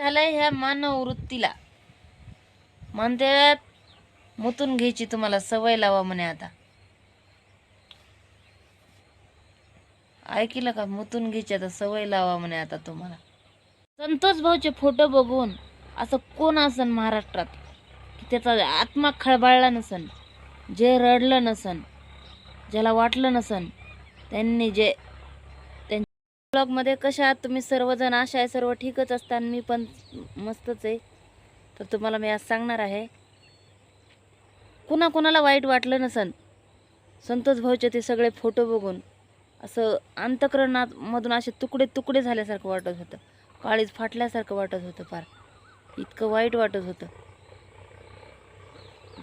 झालंय ह्या मानववृत्तीला. म्हणतात मुतून घ्यायची तुम्हाला सवय लावा म्हणे आता. ऐकलं का? मुतून घ्यायची आता सवय लावा म्हणे आता तुम्हाला. संतोष भाऊचे फोटो बघून असं कोण असन महाराष्ट्रात? की त्याचा आत्मा खळबळला नसन जे रडलं नसन ज्याला वाटलं नसन त्यांनी जे ब्लॉगमध्ये कशा आहात तुम्ही सर्वजण आशा आहे सर्व ठीकच असताना मी पण मस्तच आहे. तर तुम्हाला मी आज सांगणार आहे. कुणा कुणाला वाईट वाटलं नसन संतोष भाऊचे ते सगळे फोटो बघून असं अंतकरणामधून असे तुकडे तुकडे झाल्यासारखं वाटत होतं. काळीज फाटल्यासारखं वाटत होतं फार. इतकं वाईट वाटत होतं.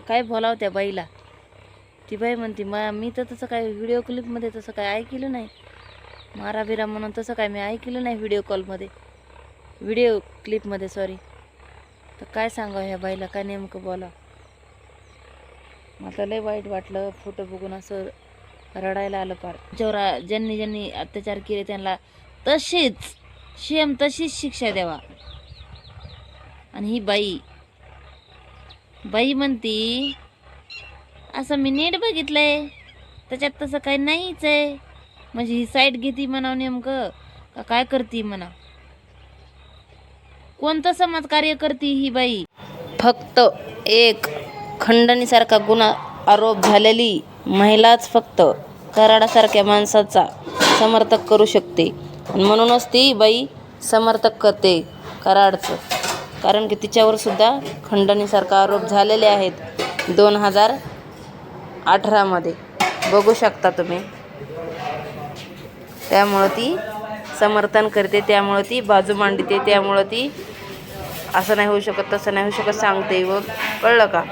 काय बोलावं त्या बाईला? ती बाई म्हणते मा मी तर तसं काय व्हिडिओ क्लिपमध्ये तसं काय ऐकलं नाही. माराभिरा म्हणून तसं काय मी ऐकलं नाही व्हिडिओ कॉलमध्ये व्हिडिओ क्लिपमध्ये सॉरी तर काय सांगावं ह्या बाईला? काय नेमकं बोला मला लय वाईट वाटलं फोटो बघून असं रडायला आलं पार जेवढा ज्यांनी ज्यांनी अत्याचार केले त्यांना तशीच शेम तशीच शिक्षा द्यावा. आणि ही बाई बाई म्हणती असं मी नीट बघितलंय. त्याच्यात तसं काही नाहीच आहे. म्हणजे ही साईड घेती म्हणाव नेमकं? का काय करती म्हणा? कोणतं समाज कार्य करती ही बाई? फक्त एक खंडणीसारखा गुन्हा आरोप झालेली महिलाच फक्त कराडासारख्या माणसाचा समर्थक करू शकते. म्हणूनच ती बाई समर्थक करते कराडचं. कारण की तिच्यावर सुद्धा खंडणीसारखा आरोप झालेले आहेत दोन हजार अठरामध्ये. बघू शकता तुम्ही. त्यामुळं ती समर्थन करते त्यामुळं ती बाजू मांडते त्यामुळं ती असं नाही होऊ शकत तसं नाही होऊ शकत सांगते व कळलं का?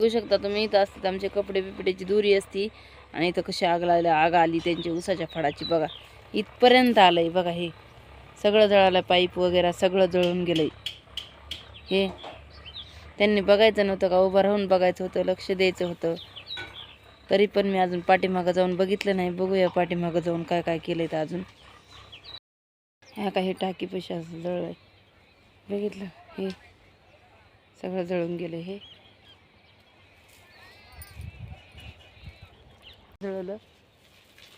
बघू शकता तुम्ही इथं असतात आमचे कपडे बिपड्याची दुरी असती आणि इथं कशी आग लागली आग आली त्यांची उसाच्या फडाची बघा. इथपर्यंत आलंय बघा हे. सगळं जळालं पाईप वगैरे सगळं जळून गेलंय. हे त्यांनी बघायचं नव्हतं का? उभं राहून बघायचं होतं लक्ष द्यायचं होतं. तरी पण मी अजून पाठीमागं जाऊन बघितलं नाही. बघूया पाठीमागं जाऊन काय काय केलंय तर अजून. ह्या काही टाकी पैसे असं जळलंय. बघितलं? हे सगळं जळून गेलं हे. जळलं?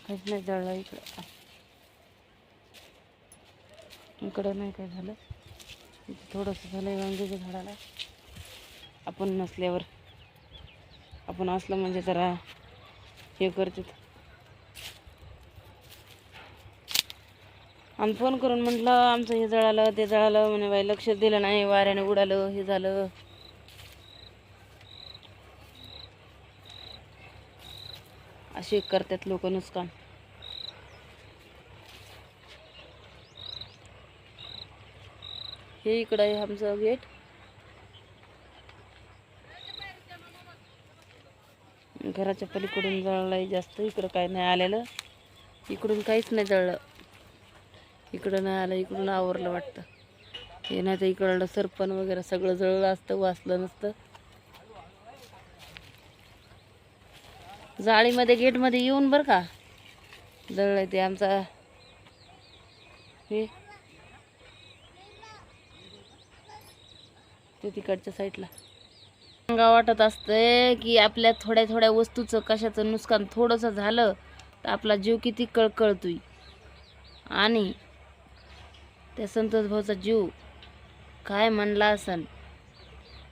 काहीच नाही जळलं इकडं. इकडं नाही काय झालं. इथे थोडंसं झालं वांग्याच्या झाडाला. आपण नसल्यावर आपण असलं म्हणजे जरा हे करतात. आणि फोन करून म्हटलं आमचं हे जळालं ते जळालं. म्हणे बाई लक्ष दिलं नाही वाऱ्याने उडालं हे झालं. असे करतात लोक नुकसान हे इकडं आहे आमचं गेट. घराच्या पलीकडून जळलं आहे जास्त इकडं काय नाही आलेलं. इकडून काहीच नाही जळलं. इकडं नाही आलं इकडून आवरलं वाटतं. हे नाही तर इकडलं सरपण वगैरे सगळं जळलं असतं वाचलं नसतं. जाळीमध्ये गेटमध्ये येऊन बरं का? जळलं ते आमचा. हे ते तिकडच्या साईडला सांगा वाटत असतंय की आपल्या थोड्या थोड्या वस्तूचं कशाचं नुकसान थोडंसं झालं तर आपला जीव किती कळकळतोय. आणि त्या संतोष भाऊचा जीव काय म्हणला असन?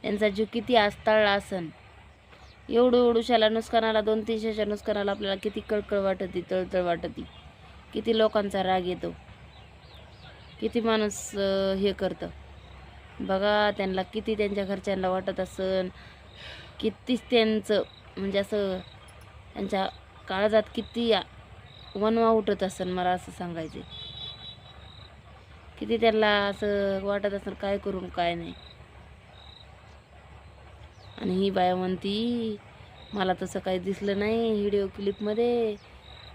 यांचा जीव किती आस्ताळला असन? एवढं एवढूशाला नुकसानाला दोन तीनशेच्या नुकसानाला आपल्याला किती कळकळ वाटती तळतळ वाटती. किती लोकांचा राग येतो. किती माणूस हे करतं. बघा त्यांना किती त्यांच्या घरच्यांना वाटत असन कितीच त्यांचं म्हणजे असं त्यांच्या काळजात किती वनवा उठत असन मला असं सांगायचं किती त्यांना असं वाटत असेल काय करून काय नाही. आणि ही बाया म्हणती मला तसं काही दिसलं नाही व्हिडिओ क्लिपमध्ये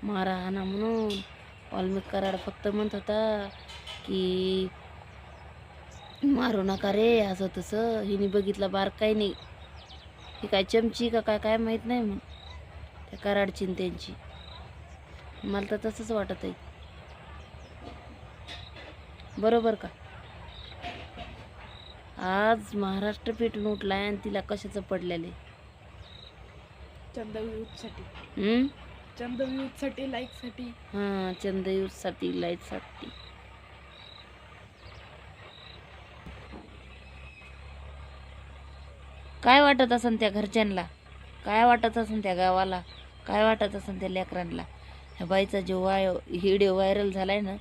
मारा हाना म्हणून. वाल्मिक कराड फक्त म्हणत होता की मारू नका रे असं तसं. हिने बघितलं बार काही नाही. ही काय चमची का काय काय माहीत नाही मग त्या कराडची न त्यांची. मला तर तसंच वाटत आहे. बरोबर का? आज महाराष्ट्र पेटून उठलाय आणि तिला कशाचं पडलेले चंदव्यूजसाठी हम्म? चंदव्यूजसाठी लाईकसाठी हां चंदयूरसाठी लाईटसाठी काय वाटत असन त्या घरच्यांना? काय वाटत असन त्या गावाला? काय वाटत असन त्या लेकरांना? ह्या बाईचा जो वाय व्हिडिओ व्हायरल झालाय ना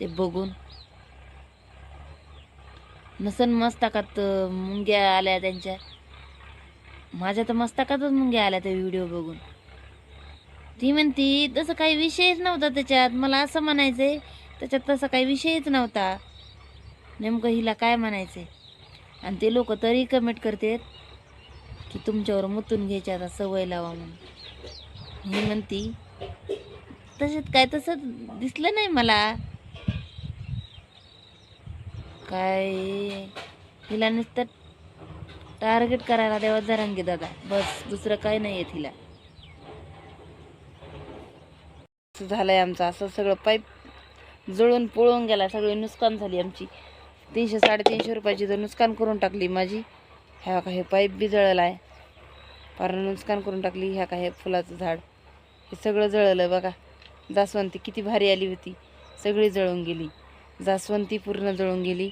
ते बघून. नसन मस्तकात मुंग्या आल्या त्यांच्या. माझ्या तर मस्तकातच मुंग्या आल्या त्या व्हिडिओ बघून. ती म्हणती तसं काही विषयच नव्हता त्याच्यात. मला असं म्हणायचंय त्याच्यात तसा काही विषयच नव्हता. नेमकं हिला काय म्हणायचंय? आणि ते लोक तरी कमेंट करतात की तुमच्यावर मुतून घ्यायची आता सवय लावा म्हणून. ही म्हणती तसेच काय तसं दिसलं नाही मला. काय? हिला नुसतं टार्गेट करायला तेव्हा जरांगी दादा. बस दुसरं काय नाही आहे तिला. असं झालंय आमचं. असं सगळं पाईप जळून पळून गेला. सगळी नुकसान झाली आमची. तीनशे साडेतीनशे रुपयाची तर नुकसान करून टाकली माझी. ह्या का हे पाईप बी जळलं आहे. फार नुकसान करून टाकली ह्या का हे फुलाचं झाड. हे सगळं जळलं बघा. जास्वंती किती भारी आली होती. सगळी जळून गेली. जास्वंती पूर्ण जळून गेली.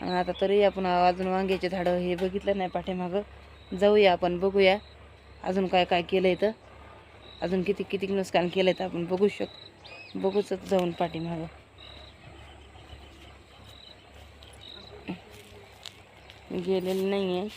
आणि आता तरी आपण अजून वांग्याचे झाडं हे बघितलं नाही पाठीमागं. जाऊया आपण बघूया. अजून काय काय केलं तर अजून किती किती नुकसान केलं तर आपण बघू शक बघूच जाऊन पाठीमागं. गेलेलं नाही आहे